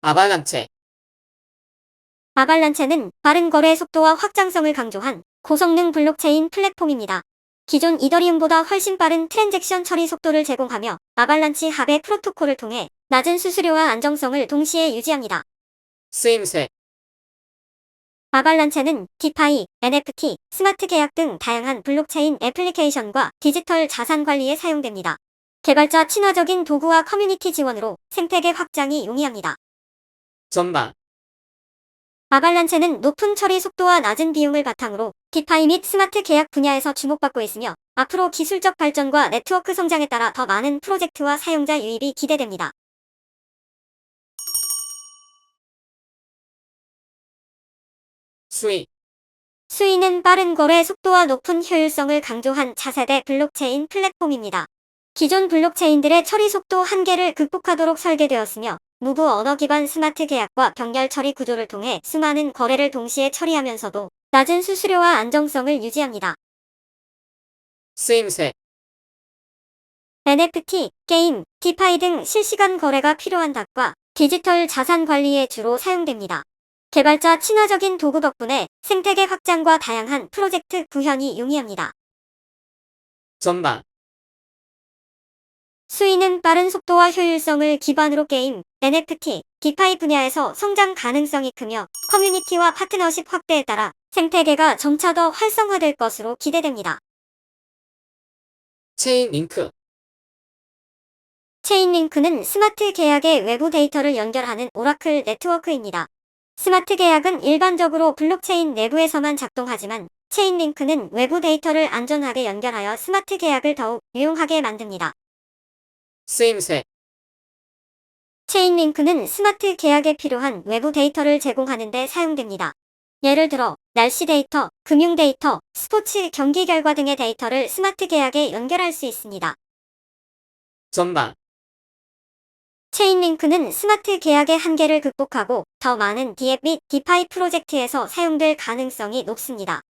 아발란체, 아발란체는 빠른 거래 속도와 확장성을 강조한 고성능 블록체인 플랫폼입니다. 기존 이더리움보다 훨씬 빠른 트랜잭션 처리 속도를 제공하며 아발란치 합의 프로토콜을 통해 낮은 수수료와 안정성을 동시에 유지합니다. 쓰임새, 아발란체는 디파이, NFT, 스마트 계약 등 다양한 블록체인 애플리케이션과 디지털 자산 관리에 사용됩니다. 개발자 친화적인 도구와 커뮤니티 지원으로 생태계 확장이 용이합니다. 전망, 아발란체는 높은 처리 속도와 낮은 비용을 바탕으로 디파이 및 스마트 계약 분야에서 주목받고 있으며 앞으로 기술적 발전과 네트워크 성장에 따라 더 많은 프로젝트와 사용자 유입이 기대됩니다. 수익, 수위는 빠른 거래 속도와 높은 효율성을 강조한 차세대 블록체인 플랫폼입니다. 기존 블록체인들의 처리 속도 한계를 극복하도록 설계되었으며 무브 언어 기반 스마트 계약과 병렬 처리 구조를 통해 수많은 거래를 동시에 처리하면서도 낮은 수수료와 안정성을 유지합니다. 쓰임새, NFT, 게임, 디파이 등 실시간 거래가 필요한 닥과 디지털 자산 관리에 주로 사용됩니다. 개발자 친화적인 도구 덕분에 생태계 확장과 다양한 프로젝트 구현이 용이합니다. 전망, 수위는 빠른 속도와 효율성을 기반으로 게임, NFT, 디파이 분야에서 성장 가능성이 크며 커뮤니티와 파트너십 확대에 따라 생태계가 점차 더 활성화될 것으로 기대됩니다. 체인 링크, 체인링크는 스마트 계약의 외부 데이터를 연결하는 오라클 네트워크입니다. 스마트 계약은 일반적으로 블록체인 내부에서만 작동하지만 체인링크는 외부 데이터를 안전하게 연결하여 스마트 계약을 더욱 유용하게 만듭니다. 쓰임새, 체인링크는 스마트 계약에 필요한 외부 데이터를 제공하는 데 사용됩니다. 예를 들어 날씨 데이터, 금융 데이터, 스포츠 경기 결과 등의 데이터를 스마트 계약에 연결할 수 있습니다. 전망, 체인링크는 스마트 계약의 한계를 극복하고 더 많은 디앱 및 디파이 프로젝트에서 사용될 가능성이 높습니다.